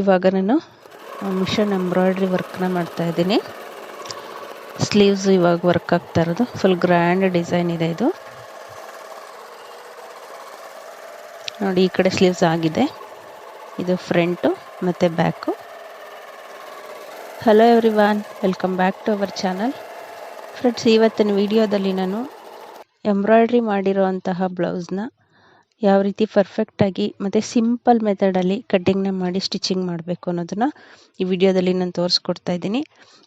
ಇವಾಗ ನಾನು mission embroidery ವರ್ಕ್ನ ಮಾಡ್ತಾ ಇದ್ದೀನಿ. ಸ್ಲೀವ್ಸ್ ಇವಾಗ ವರ್ಕ್ ಆಗ್ತಾ ಇರೋದು. ಫುಲ್ ಗ್ರ್ಯಾಂಡ್ ಡಿಸೈನ್ ಇದೆ ಇದು. ನೋಡಿ, ಈ ಕಡೆ ಸ್ಲೀವ್ಸ್ ಆಗಿದೆ. ಇದು ಫ್ರಂಟು ಮತ್ತು back hello everyone welcome back to our channel friends ಇವತ್ತಿನ ವಿಡಿಯೋದಲ್ಲಿ ನಾನು ಎಂಬ್ರಾಯ್ಡ್ರಿ ಮಾಡಿರೋ ಅಂತಹ ಬ್ಲೌಸ್ನ ಯಾವ ರೀತಿ ಪರ್ಫೆಕ್ಟಾಗಿ ಮತ್ತು ಸಿಂಪಲ್ ಮೆಥಡಲ್ಲಿ ಕಟ್ಟಿಂಗ್ನ ಮಾಡಿ ಸ್ಟಿಚಿಂಗ್ ಮಾಡಬೇಕು ಅನ್ನೋದನ್ನು ಈ ವಿಡಿಯೋದಲ್ಲಿ ನಾನು ತೋರಿಸ್ಕೊಡ್ತಾ ಇದ್ದೀನಿ.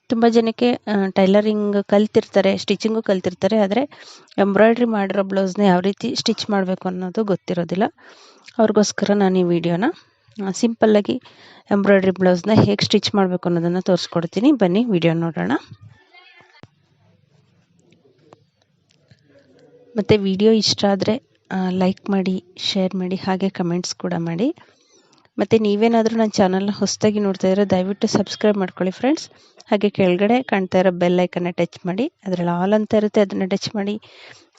ತುಂಬ ಜನಕ್ಕೆ ಟೈಲರಿಂಗ್ ಕಲ್ತಿರ್ತಾರೆ ಸ್ಟಿಚಿಂಗು ಕಲ್ತಿರ್ತಾರೆ, ಆದರೆ ಎಂಬ್ರಾಯ್ಡ್ರಿ ಮಾಡಿರೋ ಬ್ಲೌಸ್ನ ಯಾವ ರೀತಿ ಸ್ಟಿಚ್ ಮಾಡಬೇಕು ಅನ್ನೋದು ಗೊತ್ತಿರೋದಿಲ್ಲ. ಅವ್ರಿಗೋಸ್ಕರ ನಾನು ಈ ವಿಡಿಯೋನ ಸಿಂಪಲ್ಲಾಗಿ ಎಂಬ್ರಾಯ್ಡ್ರಿ ಬ್ಲೌಸ್ನ ಹೇಗೆ ಸ್ಟಿಚ್ ಮಾಡಬೇಕು ಅನ್ನೋದನ್ನು ತೋರಿಸ್ಕೊಡ್ತೀನಿ. ಬನ್ನಿ, ವಿಡಿಯೋ ನೋಡೋಣ. ಮತ್ತು ವಿಡಿಯೋ ಇಷ್ಟ ಆದರೆ ಲೈಕ್ ಮಾಡಿ ಶೇರ್ ಮಾಡಿ, ಹಾಗೆ ಕಮೆಂಟ್ಸ್ ಕೂಡ ಮಾಡಿ. ಮತ್ತು ನೀವೇನಾದರೂ ನನ್ನ ಚಾನಲ್ನ ಹೊಸದಾಗಿ ನೋಡ್ತಾ ಇದ್ರೆ ದಯವಿಟ್ಟು ಸಬ್ಸ್ಕ್ರೈಬ್ ಮಾಡ್ಕೊಳ್ಳಿ ಫ್ರೆಂಡ್ಸ್ ಹಾಗೆ ಕೆಳಗಡೆ ಕಾಣ್ತಾ ಇರೋ ಬೆಲ್ ಐಕನ್ನ ಟಚ್ ಮಾಡಿ, ಅದರಲ್ಲಿ ಆಲ್ ಅಂತ ಇರುತ್ತೆ, ಅದನ್ನು ಟಚ್ ಮಾಡಿ.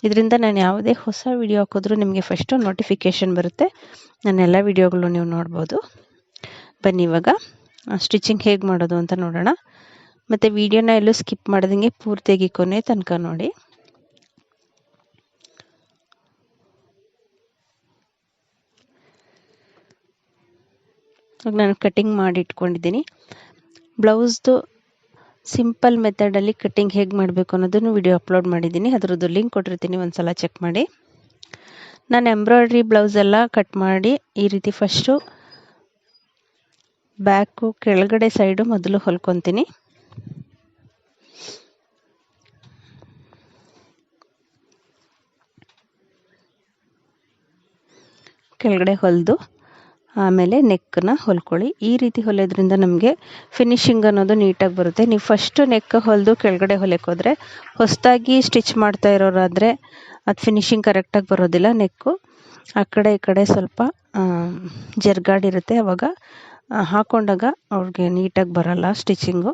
ಇದರಿಂದ ನಾನು ಯಾವುದೇ ಹೊಸ ವಿಡಿಯೋ ಹಾಕಿದ್ರೂ ನಿಮಗೆ ಫಸ್ಟು ನೋಟಿಫಿಕೇಷನ್ ಬರುತ್ತೆ. ನನ್ನ ಎಲ್ಲ ವಿಡಿಯೋಗಳು ನೀವು ನೋಡ್ಬೋದು. ಬನ್ನಿ ಇವಾಗ. ಸ್ಟಿಚಿಂಗ್ ಹೇಗೆ ಮಾಡೋದು ಅಂತ ನೋಡೋಣ. ಮತ್ತು ವಿಡಿಯೋನ ಎಲ್ಲೂ ಸ್ಕಿಪ್ ಮಾಡ್ದಂಗೆ ಪೂರ್ತಿಯಾಗಿ ಕೊನೆ ತನಕ ನೋಡಿ. ನಾನು ಕಟ್ಟಿಂಗ್ ಮಾಡಿ ಇಟ್ಕೊಂಡಿದ್ದೀನಿ ಬ್ಲೌಸ್ದು ಸಿಂಪಲ್ ಮೆಥಡಲ್ಲಿ ಕಟ್ಟಿಂಗ್ ಹೇಗೆ ಮಾಡಬೇಕು ಅನ್ನೋದನ್ನು ವಿಡಿಯೋ ಅಪ್ಲೋಡ್ ಮಾಡಿದ್ದೀನಿ. ಅದರದ್ದು ಲಿಂಕ್ ಕೊಟ್ಟಿರ್ತೀನಿ ಒಂದು ಸಲ ಚೆಕ್ ಮಾಡಿ. ನಾನು ಎಂಬ್ರಾಯ್ಡ್ರಿ ಬ್ಲೌಸ್ ಎಲ್ಲ ಕಟ್ ಮಾಡಿ, ಈ ರೀತಿ ಫಸ್ಟು ಬ್ಯಾಕು ಕೆಳಗಡೆ ಸೈಡು ಮೊದಲು ಹೊಲ್ಕೊತೀನಿ. ಕೆಳಗಡೆ ಹೊಲಿದು ಆಮೇಲೆ ನೆಕ್ಕನ್ನ ಹೊಲ್ಕೊಳ್ಳಿ. ಈ ರೀತಿ ಹೊಲಿಯೋದ್ರಿಂದ ನಮಗೆ ಫಿನಿಶಿಂಗ್ ಅನ್ನೋದು ನೀಟಾಗಿ ಬರುತ್ತೆ. ನೀವು ಫಸ್ಟು ನೆಕ್ ಹೊಲಿದು ಕೆಳಗಡೆ ಹೊಲಿಯೋಕೆ ಹೋದರೆ ಹೊಸದಾಗಿ ಸ್ಟಿಚ್ ಮಾಡ್ತಾ ಇರೋರಾದರೆ ಅದು ಫಿನಿಶಿಂಗ್ ಕರೆಕ್ಟಾಗಿ ಬರೋದಿಲ್ಲ ನೆಕ್ಕು. ಆ ಕಡೆ ಈ ಕಡೆ ಸ್ವಲ್ಪ ಜರ್ಗಾಡಿರುತ್ತೆ ಅವಾಗ ಹಾಕೊಂಡಾಗ ಅವ್ರಿಗೆ ನೀಟಾಗಿ ಬರೋಲ್ಲ ಸ್ಟಿಚಿಂಗು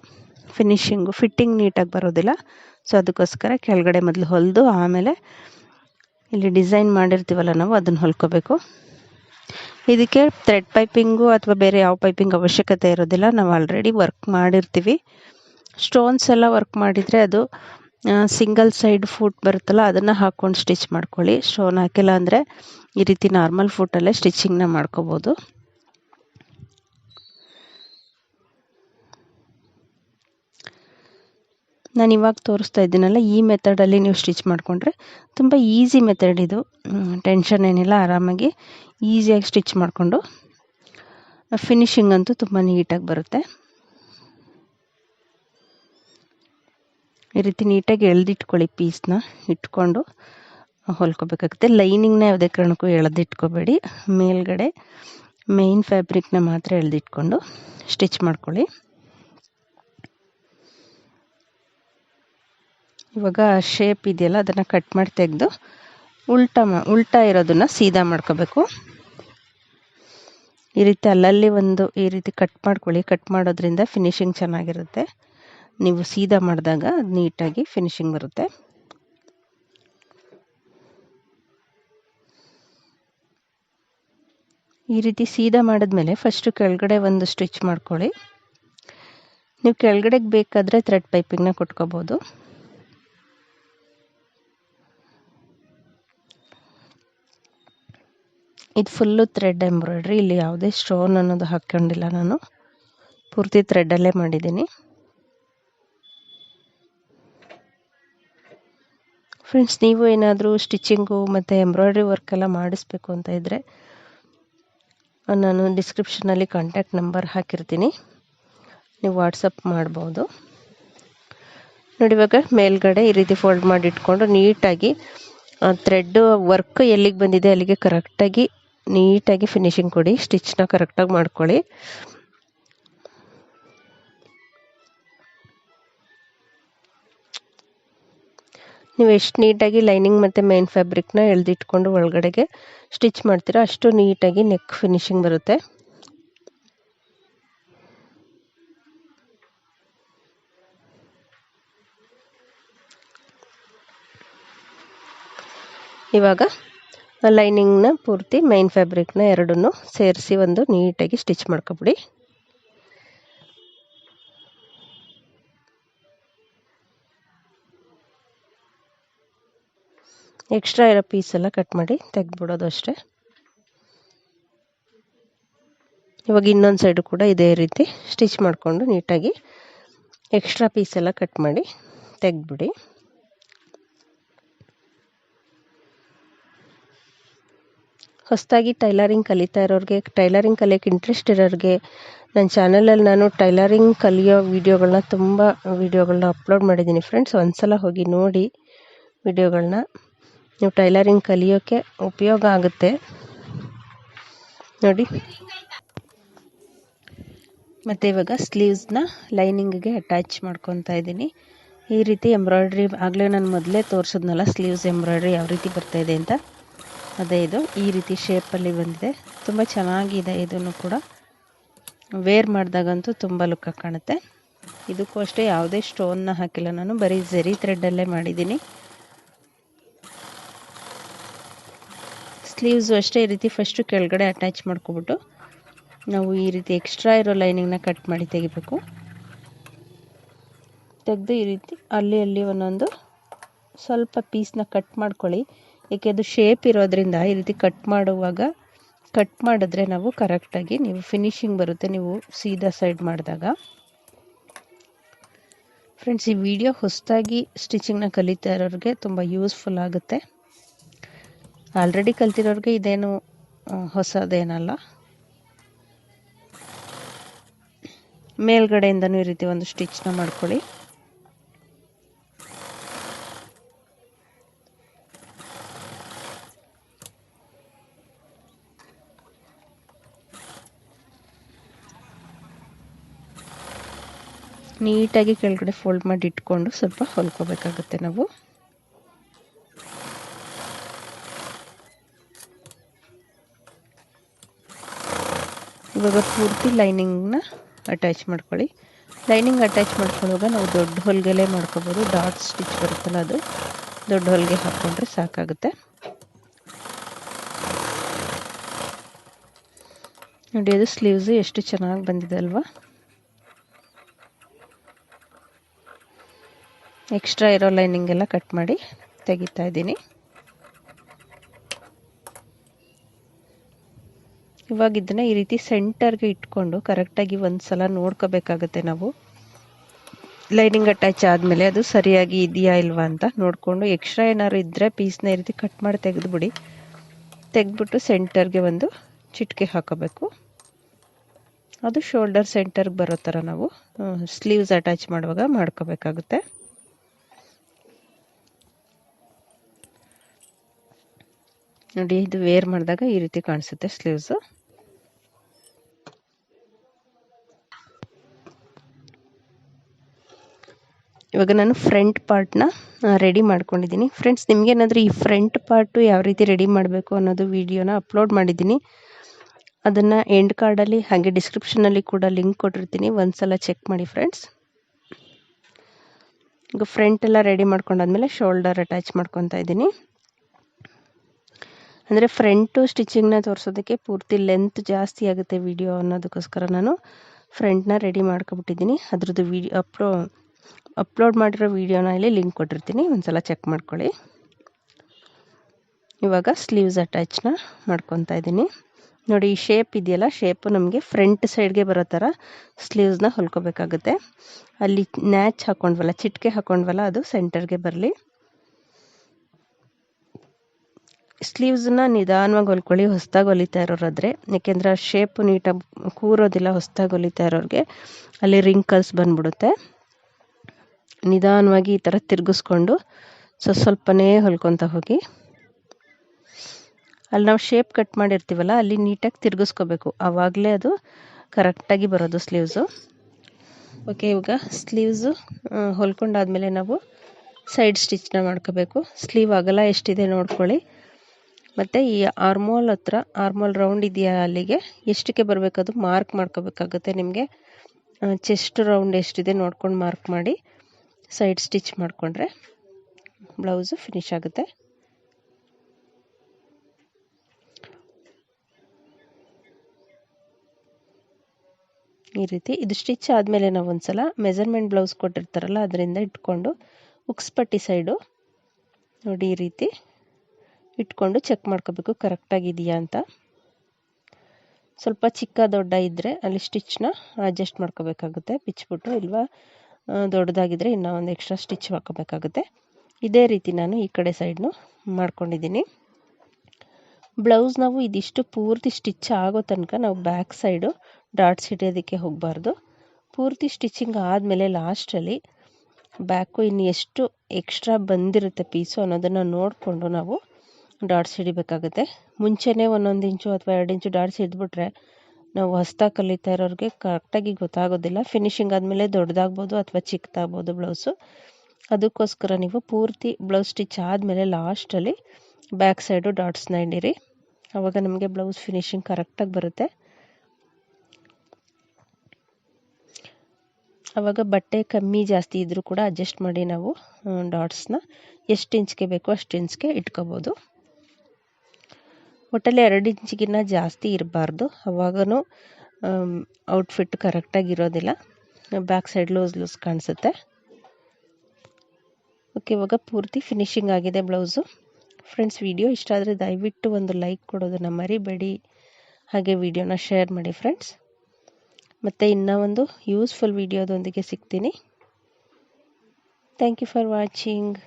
ಫಿನಿಶಿಂಗು ಫಿಟ್ಟಿಂಗ್ ನೀಟಾಗಿ ಬರೋದಿಲ್ಲ. ಸೊ ಅದಕ್ಕೋಸ್ಕರ ಕೆಳಗಡೆ ಮೊದಲು ಹೊಲಿದು ಆಮೇಲೆ ಇಲ್ಲಿ ಡಿಸೈನ್ ಮಾಡಿರ್ತೀವಲ್ಲ ನಾವು, ಅದನ್ನು ಹೊಲ್ಕೋಬೇಕು. ಇದಕ್ಕೆ ಥ್ರೆಡ್ ಪೈಪಿಂಗು ಅಥವಾ ಬೇರೆ ಯಾವ ಪೈಪಿಂಗ್ ಅವಶ್ಯಕತೆ ಇರೋದಿಲ್ಲ. ನಾವು ಆಲ್ರೆಡಿ ವರ್ಕ್ ಮಾಡಿರ್ತೀವಿ. ಸ್ಟೋನ್ಸ್ ಎಲ್ಲ ವರ್ಕ್ ಮಾಡಿದರೆ ಅದು ಸಿಂಗಲ್ ಸೈಡ್ ಫುಟ್ ಬರುತ್ತಲ್ಲ, ಅದನ್ನು ಹಾಕ್ಕೊಂಡು ಸ್ಟಿಚ್ ಮಾಡ್ಕೊಳ್ಳಿ. ಸ್ಟೋನ್ ಹಾಕಿಲ್ಲ ಅಂದರೆ ಈ ರೀತಿ ನಾರ್ಮಲ್ ಫುಟ್ಟಲ್ಲೇ ಸ್ಟಿಚಿಂಗ್ನ ಮಾಡ್ಕೋಬೋದು. ನಾನು ಇವಾಗ ತೋರಿಸ್ತಾ ಇದ್ದೀನಲ್ಲ, ಈ ಮೆಥಡಲ್ಲಿ ನೀವು ಸ್ಟಿಚ್ ಮಾಡಿಕೊಂಡ್ರೆ ತುಂಬ ಈಸಿ ಮೆಥಡ್ ಇದು. ಟೆನ್ಷನ್ ಏನಿಲ್ಲ, ಆರಾಮಾಗಿ ಈಸಿಯಾಗಿ ಸ್ಟಿಚ್ ಮಾಡಿಕೊಂಡು ಫಿನಿಷಿಂಗ್ ಅಂತೂ ತುಂಬ ನೀಟಾಗಿ ಬರುತ್ತೆ. ಈ ರೀತಿ ನೀಟಾಗಿ ಎಳೆದಿಟ್ಕೊಳ್ಳಿ ಪೀಸ್ನ ಇಟ್ಕೊಂಡು ಹೊಲ್ಕೋಬೇಕಾಗುತ್ತೆ. ಲೈನಿಂಗ್ನ ಯಾವುದೇ ಕಾರಣಕ್ಕೂ ಎಳೆದಿಟ್ಕೋಬೇಡಿ. ಮೇಲ್ಗಡೆ ಮೇಯ್ನ್ ಫ್ಯಾಬ್ರಿಕ್ನ ಮಾತ್ರ ಎಳೆದಿಟ್ಕೊಂಡು ಸ್ಟಿಚ್ ಮಾಡ್ಕೊಳ್ಳಿ. ಇವಾಗ ಶೇಪ್ ಇದೆಯಲ್ಲ, ಅದನ್ನು ಕಟ್ ಮಾಡಿ ತೆಗೆದು ಉಲ್ಟಾ ಉಲ್ಟಾ ಇರೋದನ್ನು ಸೀದಾ ಮಾಡ್ಕೋಬೇಕು. ಈ ರೀತಿ ಅಲ್ಲಲ್ಲಿ ಒಂದು ಈ ರೀತಿ ಕಟ್ ಮಾಡ್ಕೊಳ್ಳಿ. ಕಟ್ ಮಾಡೋದ್ರಿಂದ ಫಿನಿಶಿಂಗ್ ಚೆನ್ನಾಗಿರುತ್ತೆ. ನೀವು ಸೀದಾ ಮಾಡಿದಾಗ ಅದು ನೀಟಾಗಿ ಫಿನಿಶಿಂಗ್ ಬರುತ್ತೆ. ಈ ರೀತಿ ಸೀದಾ ಮಾಡಿದ್ಮೇಲೆ ಫಸ್ಟು ಕೆಳಗಡೆ ಒಂದು ಸ್ಟಿಚ್ ಮಾಡ್ಕೊಳ್ಳಿ. ನೀವು ಕೆಳಗಡೆಗೆ ಬೇಕಾದರೆ ಥ್ರೆಡ್ ಪೈಪಿಂಗ್ನ ಕೊಟ್ಕೋಬೋದು. ಇದು ಫುಲ್ಲು ಥ್ರೆಡ್ ಎಂಬ್ರಾಯ್ಡ್ರಿ ಇಲ್ಲಿ ಯಾವುದೇ ಸ್ಟೋನ್ ಅನ್ನೋದು ಹಾಕ್ಕೊಂಡಿಲ್ಲ ನಾನು. ಪೂರ್ತಿ ಥ್ರೆಡ್ಡಲ್ಲೇ ಮಾಡಿದ್ದೀನಿ. ಫ್ರೆಂಡ್ಸ್ ನೀವು ಏನಾದರೂ ಸ್ಟಿಚಿಂಗು ಮತ್ತು ಎಂಬ್ರಾಯ್ಡ್ರಿ ವರ್ಕ್ ಎಲ್ಲ ಮಾಡಿಸ್ಬೇಕು ಅಂತ ಇದ್ದರೆ ನಾನು ಡಿಸ್ಕ್ರಿಪ್ಷನಲ್ಲಿ ಕಾಂಟ್ಯಾಕ್ಟ್ ನಂಬರ್ ಹಾಕಿರ್ತೀನಿ. ನೀವು ವಾಟ್ಸಪ್ ಮಾಡ್ಬೋದು. ನೋಡಿ, ಇವಾಗ ಮೇಲ್ಗಡೆ ಈ ರೀತಿ ಫೋಲ್ಡ್ ಮಾಡಿ ಇಟ್ಕೊಂಡು ನೀಟಾಗಿ ಥ್ರೆಡ್ ವರ್ಕ್ ಎಲ್ಲಿಗೆ ಬಂದಿದೆ ಅಲ್ಲಿಗೆ ಕರೆಕ್ಟಾಗಿ ನೀಟಾಗಿ ಫಿನಿಶಿಂಗ್ ಕೊಡಿ ಸ್ಟಿಚ್ನ ಕರೆಕ್ಟಾಗಿ ಮಾಡ್ಕೊಳ್ಳಿ. ನೀವು ಎಷ್ಟು ನೀಟಾಗಿ ಲೈನಿಂಗ್ ಮತ್ತು ಮೇನ್ ಫ್ಯಾಬ್ರಿಕ್ನ ಎಳೆದಿಟ್ಕೊಂಡು ಒಳಗಡೆಗೆ ಸ್ಟಿಚ್ ಮಾಡ್ತೀರಾ ಅಷ್ಟು ನೀಟಾಗಿ ನೆಕ್ ಫಿನಿಶಿಂಗ್ ಬರುತ್ತೆ. ಇವಾಗ ಲೈನಿಂಗ್ನ ಪೂರ್ತಿ ಮೈನ್ ಫ್ಯಾಬ್ರಿಕ್ನ ಎರಡನ್ನು ಸೇರಿಸಿ ಒಂದು ನೀಟಾಗಿ ಸ್ಟಿಚ್ ಮಾಡ್ಕೊಬಿಡಿ. ಎಕ್ಸ್ಟ್ರಾ ಇರೋ ಪೀಸೆಲ್ಲ ಕಟ್ ಮಾಡಿ ತೆಗೆದ್ಬಿಡೋದು ಅಷ್ಟೇ. ಇವಾಗ ಇನ್ನೊಂದು ಸೈಡು ಕೂಡ ಇದೇ ರೀತಿ ಸ್ಟಿಚ್ ಮಾಡಿಕೊಂಡು ನೀಟಾಗಿ ಎಕ್ಸ್ಟ್ರಾ ಪೀಸ್ ಪೀಸೆಲ್ಲ ಕಟ್ ಮಾಡಿ ತೆಗೆದ್ಬಿಡಿ. ಹೊಸದಾಗಿ ಟೈಲರಿಂಗ್ ಕಲಿತಾ ಇರೋರಿಗೆ, ಟೈಲರಿಂಗ್ ಕಲಿಯೋಕ್ಕೆ ಇಂಟ್ರೆಸ್ಟ್ ಇರೋರಿಗೆ ನನ್ನ ಚಾನಲಲ್ಲಿ ನಾನು ಟೈಲರಿಂಗ್ ಕಲಿಯೋ ವೀಡಿಯೋಗಳನ್ನ ತುಂಬ ವೀಡಿಯೋಗಳನ್ನ ಅಪ್ಲೋಡ್ ಮಾಡಿದ್ದೀನಿ ಫ್ರೆಂಡ್ಸ್ ಒಂದ್ಸಲ ಹೋಗಿ ನೋಡಿ ವೀಡಿಯೋಗಳನ್ನ ನೀವು ಟೈಲರಿಂಗ್ ಕಲಿಯೋಕ್ಕೆ ಉಪಯೋಗ ಆಗುತ್ತೆ. ನೋಡಿ. ಮತ್ತು ಇವಾಗ ಸ್ಲೀವ್ಸ್ನ ಲೈನಿಂಗ್ಗೆ ಅಟ್ಯಾಚ್ ಮಾಡ್ಕೊತಾ ಇದ್ದೀನಿ. ಈ ರೀತಿ ಎಂಬ್ರಾಯ್ಡ್ರಿ ಆಗಲೇ ನಾನು ಮೊದಲೇ ತೋರಿಸಿದ್ನಲ್ಲ ಸ್ಲೀವ್ಸ್ ಎಂಬ್ರಾಯ್ಡ್ರಿ ಯಾವ ರೀತಿ ಬರ್ತಾಯಿದೆ ಅಂತ. ಅದೇ ಇದು. ಈ ರೀತಿ ಶೇಪಲ್ಲಿ ಬಂದಿದೆ. ತುಂಬ ಚೆನ್ನಾಗಿದೆ ಇದನ್ನು ಕೂಡ. ವೇರ್ ಮಾಡಿದಾಗಂತೂ ತುಂಬ ಲುಕ್ಕಾಗಿ ಕಾಣುತ್ತೆ. ಇದಕ್ಕೂ ಅಷ್ಟೇ ಯಾವುದೇ ಸ್ಟೋನ್ನ ಹಾಕಿಲ್ಲ. ನಾನು ಬರೀ ಝೆರಿ ಥ್ರೆಡ್ಡಲ್ಲೇ ಮಾಡಿದ್ದೀನಿ. ಸ್ಲೀವ್ಸು ಅಷ್ಟೇ ಈ ರೀತಿ ಫಸ್ಟು ಕೆಳಗಡೆ ಅಟ್ಯಾಚ್ ಮಾಡ್ಕೊಬಿಟ್ಟು ನಾವು ಈ ರೀತಿ ಎಕ್ಸ್ಟ್ರಾ ಇರೋ ಲೈನಿಂಗ್ನ ಕಟ್ ಮಾಡಿ ತೆಗಿಬೇಕು. ತೆಗೆದು ಈ ರೀತಿ ಅಲ್ಲಿ ಅಲ್ಲಿ ಒಂದೊಂದು ಸ್ವಲ್ಪ ಪೀಸ್ನ ಕಟ್ ಮಾಡ್ಕೊಳ್ಳಿ. ಏಕೆ ಅದು ಶೇಪ್ ಇರೋದ್ರಿಂದ ಈ ರೀತಿ ಕಟ್ ಮಾಡುವಾಗ ಕಟ್ ಮಾಡಿದ್ರೆ ನಾವು ಕರೆಕ್ಟಾಗಿ ನೀವು ಫಿನಿಶಿಂಗ್ ಬರುತ್ತೆ ನೀವು ಸೀದಾ ಸೈಡ್ ಮಾಡಿದಾಗ. ಫ್ರೆಂಡ್ಸ್ ಈ ವಿಡಿಯೋ ಹೊಸದಾಗಿ ಸ್ಟಿಚಿಂಗ್ನ ಕಲಿತಾ ಇರೋರಿಗೆ ತುಂಬ ಯೂಸ್ಫುಲ್ ಆಗುತ್ತೆ. ಆಲ್ರೆಡಿ ಕಲ್ತಿರೋರಿಗೆ ಇದೇನು ಹೊಸದೇನಲ್ಲ. ಮೇಲ್ಗಡೆಯಿಂದನೂ ಈ ರೀತಿ ಒಂದು ಸ್ಟಿಚ್ನ ಮಾಡ್ಕೊಳ್ಳಿ. ನೀಟಾಗಿ ಕೆಳಗಡೆ ಫೋಲ್ಡ್ ಮಾಡಿ ಇಟ್ಕೊಂಡು ಸ್ವಲ್ಪ ಹೊಲ್ಕೋಬೇಕಾಗುತ್ತೆ ನಾವು. ಇವಾಗ ಪೂರ್ತಿ ಲೈನಿಂಗ್ನ ಅಟ್ಯಾಚ್ ಮಾಡ್ಕೊಳ್ಳಿ. ಲೈನಿಂಗ್ ಅಟ್ಯಾಚ್ ಮಾಡ್ಕೊಳ್ಳುವಾಗ ನಾವು ದೊಡ್ಡ ಹೊಲಿಗೆಲೇ ಮಾಡ್ಕೋಬೋದು. ಡಾಟ್ ಸ್ಟಿಚ್ ಬರುತ್ತಲ್ಲ ಅದು. ದೊಡ್ಡ ಹೊಲಿಗೆ ಹಾಕ್ಕೊಂಡ್ರೆ ಸಾಕಾಗುತ್ತೆ. ನೋಡಿ, ಅದು ಸ್ಲೀವ್ಸು ಎಷ್ಟು ಚೆನ್ನಾಗಿ ಬಂದಿದೆ ಅಲ್ವಾ? ಎಕ್ಸ್ಟ್ರಾ ಇರೋ ಲೈನಿಂಗ್ ಎಲ್ಲ ಕಟ್ ಮಾಡಿ ತೆಗಿತಾ ಇದ್ದೀನಿ. ಇವಾಗ ಇದನ್ನ ಈ ರೀತಿ ಸೆಂಟರ್ಗೆ ಇಟ್ಕೊಂಡು ಕರೆಕ್ಟಾಗಿ ಒಂದು ಸಲ ನೋಡ್ಕೋಬೇಕಾಗತ್ತೆ ನಾವು. ಲೈನಿಂಗ್ ಅಟ್ಯಾಚ್ ಆದಮೇಲೆ ಅದು ಸರಿಯಾಗಿ ಇದೆಯಾ ಇಲ್ವಾ ಅಂತ ನೋಡಿಕೊಂಡು ಎಕ್ಸ್ಟ್ರಾ ಏನಾದ್ರು ಇದ್ದರೆ ಪೀಸ್ನ ಈ ರೀತಿ ಕಟ್ ಮಾಡಿ ತೆಗೆದುಬಿಡಿ ತೆಗೆದ್ಬಿಟ್ಟು ಸೆಂಟರ್ಗೆ ಒಂದು ಚಿಟಿಕೆ ಹಾಕೋಬೇಕು. ಅದು ಶೋಲ್ಡರ್ ಸೆಂಟರ್ಗೆ ಬರೋ ಥರ ನಾವು ಸ್ಲೀವ್ಸ್ ಅಟ್ಯಾಚ್ ಮಾಡುವಾಗ ಮಾಡ್ಕೋಬೇಕಾಗುತ್ತೆ. ನೋಡಿ, ಇದು ವೇರ್ ಮಾಡಿದಾಗ ಈ ರೀತಿ ಕಾಣಿಸುತ್ತೆ ಸ್ಲೀವ್ಸು ಇವಾಗ ನಾನು ಫ್ರಂಟ್ ಪಾರ್ಟ್ನ ರೆಡಿ ಮಾಡ್ಕೊಂಡಿದ್ದೀನಿ. ಫ್ರೆಂಡ್ಸ್ ನಿಮಗೇನಾದರೂ ಈ ಫ್ರಂಟ್ ಪಾರ್ಟು ಯಾವ ರೀತಿ ರೆಡಿ ಮಾಡಬೇಕು ಅನ್ನೋದು ವಿಡಿಯೋನ ಅಪ್ಲೋಡ್ ಮಾಡಿದ್ದೀನಿ. ಅದನ್ನು ಎಂಡ್ ಕಾರ್ಡಲ್ಲಿ ಹಾಗೆ ಡಿಸ್ಕ್ರಿಪ್ಷನಲ್ಲಿ ಕೂಡ ಲಿಂಕ್ ಕೊಟ್ಟಿರ್ತೀನಿ. ಒಂದು ಸಲ ಚೆಕ್ ಮಾಡಿ ಫ್ರೆಂಡ್ಸ್ ಈಗ ಫ್ರಂಟ್ ಎಲ್ಲ ರೆಡಿ ಮಾಡ್ಕೊಂಡಾದ್ಮೇಲೆ ಶೋಲ್ಡರ್ ಅಟ್ಯಾಚ್ ಮಾಡ್ಕೊತಾ ಇದ್ದೀನಿ. ಅಂದರೆ ಫ್ರಂಟು ಸ್ಟಿಚಿಂಗ್ನ ತೋರಿಸೋದಕ್ಕೆ ಪೂರ್ತಿ ಲೆಂತ್ ಜಾಸ್ತಿ ಆಗುತ್ತೆ ವಿಡಿಯೋ ಅನ್ನೋದಕ್ಕೋಸ್ಕರ ನಾನು ಫ್ರಂಟ್ನ ರೆಡಿ ಮಾಡ್ಕೊಬಿಟ್ಟಿದ್ದೀನಿ. ಅದ್ರದ್ದು ವಿಡಿಯೋ ಅಪ್ಲೋ ಅಪ್ಲೋಡ್ ಮಾಡಿರೋ ವಿಡಿಯೋನ ಇಲ್ಲಿ ಲಿಂಕ್ ಕೊಟ್ಟಿರ್ತೀನಿ. ಒಂದ್ಸಲ ಚೆಕ್ ಮಾಡ್ಕೊಳ್ಳಿ. ಇವಾಗ ಸ್ಲೀವ್ಸ್ ಅಟ್ಯಾಚ್ನ ಮಾಡ್ಕೊತಾ ಇದ್ದೀನಿ. ನೋಡಿ, ಈ ಶೇಪ್ ಇದೆಯಲ್ಲ ಶೇಪು ನಮಗೆ ಫ್ರಂಟ್ ಸೈಡ್ಗೆ ಬರೋ ಥರ ಸ್ಲೀವ್ಸ್ನ ಹೊಲ್ಕೋಬೇಕಾಗುತ್ತೆ. ಅಲ್ಲಿ ನ್ಯಾಚ್ ಹಾಕ್ಕೊಂಡ್ವಲ್ಲ ಚಿಟಿಕೆ ಹಾಕೊಂಡ್ವಲ್ಲ, ಅದು ಸೆಂಟರ್ಗೆ ಬರಲಿ. ಸ್ಲೀವ್ಸನ್ನ ನಿಧಾನವಾಗಿ ಹೊಲ್ಕೊಳ್ಳಿ, ಹೊಸ್ದಾಗಿ ಹೊಲಿತಾ ಇರೋರಾದ್ರೆ. ಯಾಕೆಂದರೆ ಆ ಶೇಪು ನೀಟಾಗಿ ಕೂರೋದಿಲ್ಲ, ಹೊಸ್ದಾಗಿ ಹೊಲಿತಾ ಇರೋರಿಗೆ ಅಲ್ಲಿ ರಿಂಕಲ್ಸ್ ಬಂದ್ಬಿಡುತ್ತೆ. ನಿಧಾನವಾಗಿ ಈ ಥರ ತಿರುಗಿಸ್ಕೊಂಡು ಸೊ ಸ್ವಲ್ಪನೇ ಹೊಲ್ಕೊತ ಹೋಗಿ. ಅಲ್ಲಿ ನಾವು ಶೇಪ್ ಕಟ್ ಮಾಡಿರ್ತೀವಲ್ಲ, ಅಲ್ಲಿ ನೀಟಾಗಿ ತಿರುಗಿಸ್ಕೋಬೇಕು. ಆವಾಗಲೇ ಅದು ಕರೆಕ್ಟಾಗಿ ಬರೋದು ಸ್ಲೀವ್ಸು ಓಕೆ ಇವಾಗ ಸ್ಲೀವ್ಸು ಹೊಲ್ಕೊಂಡಾದ್ಮೇಲೆ ನಾವು ಸೈಡ್ ಸ್ಟಿಚ್ನ ಮಾಡ್ಕೋಬೇಕು. ಸ್ಲೀವ್ ಆಗಲ್ಲ, ಎಷ್ಟಿದೆ ನೋಡ್ಕೊಳ್ಳಿ. ಮತ್ತು ಈ ಆರ್ಮೋಲ್ ಹತ್ರ, ಆರ್ಮೋಲ್ ರೌಂಡ್ ಇದೆಯಾ ಅಲ್ಲಿಗೆ? ಎಷ್ಟಕ್ಕೆ ಬರಬೇಕದು ಮಾರ್ಕ್ ಮಾಡ್ಕೋಬೇಕಾಗುತ್ತೆ ನಿಮಗೆ. ಚೆಸ್ಟ್ ರೌಂಡ್ ಎಷ್ಟಿದೆ ನೋಡ್ಕೊಂಡು ಮಾರ್ಕ್ ಮಾಡಿ ಸೈಡ್ ಸ್ಟಿಚ್ ಮಾಡಿಕೊಂಡ್ರೆ ಬ್ಲೌಸು ಫಿನಿಶ್ ಆಗುತ್ತೆ. ಈ ರೀತಿ, ಇದು ಸ್ಟಿಚ್ ಆದಮೇಲೆ ನಾವು ಒಂದ್ಸಲ ಮೆಜರ್ಮೆಂಟ್ ಬ್ಲೌಸ್ ಕೊಟ್ಟಿರ್ತಾರಲ್ಲ, ಅದರಿಂದ ಇಟ್ಕೊಂಡು ಉಕ್ಸ್ಪಟ್ಟಿ ಸೈಡು ನೋಡಿ ಈ ರೀತಿ. ಇಟ್ಕೊಂಡು ಚೆಕ್ ಮಾಡ್ಕೋಬೇಕು ಕರೆಕ್ಟಾಗಿದೆಯಾ ಅಂತ. ಸ್ವಲ್ಪ ಚಿಕ್ಕ ದೊಡ್ಡ ಇದ್ದರೆ ಅಲ್ಲಿ ಸ್ಟಿಚ್ನ ಅಡ್ಜಸ್ಟ್ ಮಾಡ್ಕೋಬೇಕಾಗುತ್ತೆ. ಬಿಚ್ಚಿಬಿಟ್ಟು ಇಲ್ವಾ ದೊಡ್ಡದಾಗಿದ್ದರೆ ಇನ್ನೂ ಒಂದು ಎಕ್ಸ್ಟ್ರಾ ಸ್ಟಿಚ್ ಹಾಕೋಬೇಕಾಗುತ್ತೆ. ಇದೇ ರೀತಿ ನಾನು ಈ ಕಡೆ ಸೈಡ್ನು ಮಾಡ್ಕೊಂಡಿದ್ದೀನಿ. ಬ್ಲೌಸ್ ನಾವು ಇದಿಷ್ಟು ಪೂರ್ತಿ ಸ್ಟಿಚ್ ಆಗೋ ತನಕ ನಾವು ಬ್ಯಾಕ್ ಸೈಡು ಡಾಟ್ಸ್ ಹಿಡಿಯೋದಕ್ಕೆ ಹೋಗಬಾರ್ದು. ಪೂರ್ತಿ ಸ್ಟಿಚಿಂಗ್ ಆದಮೇಲೆ ಲಾಸ್ಟಲ್ಲಿ ಬ್ಯಾಕು ಇನ್ನು ಎಷ್ಟು ಎಕ್ಸ್ಟ್ರಾ ಬಂದಿರುತ್ತೆ ಪೀಸು ಅನ್ನೋದನ್ನು ನೋಡಿಕೊಂಡು ನಾವು ಡಾಟ್ಸ್ ಹಿಡಿಬೇಕಾಗುತ್ತೆ. ಮುಂಚೆನೇ ಒಂದೊಂದು ಇಂಚು ಅಥವಾ ಎರಡು ಇಂಚು ಡಾಟ್ಸ್ ಹಿಡಿದ್ಬಿಟ್ರೆ ನಾವು ಹೊಸ್ದಾಗಿ ಕಲಿತಾ ಇರೋರಿಗೆ ಕರೆಕ್ಟಾಗಿ ಗೊತ್ತಾಗೋದಿಲ್ಲ. ಫಿನಿಶಿಂಗ್ ಆದಮೇಲೆ ದೊಡ್ಡದಾಗ್ಬೋದು ಅಥವಾ ಚಿಕ್ಕದಾಗ್ಬೋದು ಬ್ಲೌಸು. ಅದಕ್ಕೋಸ್ಕರ ನೀವು ಪೂರ್ತಿ ಬ್ಲೌಸ್ ಸ್ಟಿಚ್ ಆದಮೇಲೆ ಲಾಸ್ಟಲ್ಲಿ ಬ್ಯಾಕ್ ಸೈಡು ಡಾಟ್ಸ್ನ ಹಿಡೀರಿ. ಆವಾಗ ನಮಗೆ ಬ್ಲೌಸ್ ಫಿನಿಶಿಂಗ್ ಕರೆಕ್ಟಾಗಿ ಬರುತ್ತೆ. ಆವಾಗ ಬಟ್ಟೆ ಕಮ್ಮಿ ಜಾಸ್ತಿ ಇದ್ದರೂ ಕೂಡ ಅಡ್ಜಸ್ಟ್ ಮಾಡಿ ನಾವು ಡಾಟ್ಸ್ನ ಎಷ್ಟು ಇಂಚ್ಗೆ ಬೇಕೋ ಅಷ್ಟು ಇಂಚ್ಗೆ ಇಟ್ಕೋಬೋದು. ಒಟ್ಟಲ್ಲಿ ಎರಡು ಇಂಚಿಗಿನ್ನ ಜಾಸ್ತಿ ಇರಬಾರ್ದು. ಅವಾಗೂ ಔಟ್ಫಿಟ್ ಕರೆಕ್ಟಾಗಿ ಇರೋದಿಲ್ಲ. ಬ್ಯಾಕ್ ಸೈಡ್ ಲೂಸ್ ಲೂಸ್ ಕಾಣಿಸುತ್ತೆ. ಓಕೆ ಇವಾಗ ಪೂರ್ತಿ ಫಿನಿಶಿಂಗ್ ಆಗಿದೆ ಬ್ಲೌಸು ಫ್ರೆಂಡ್ಸ್ ವಿಡಿಯೋ ಇಷ್ಟ ಆದರೆ ದಯವಿಟ್ಟು ಒಂದು ಲೈಕ್ ಕೊಡೋದನ್ನು ಮರಿಬೇಡಿ. ಹಾಗೆ ವಿಡಿಯೋನ ಶೇರ್ ಮಾಡಿ ಫ್ರೆಂಡ್ಸ್ ಮತ್ತು ಇನ್ನೂ ಒಂದು ಯೂಸ್ಫುಲ್ ವಿಡಿಯೋದೊಂದಿಗೆ ಸಿಗ್ತೀನಿ. Thank you for watching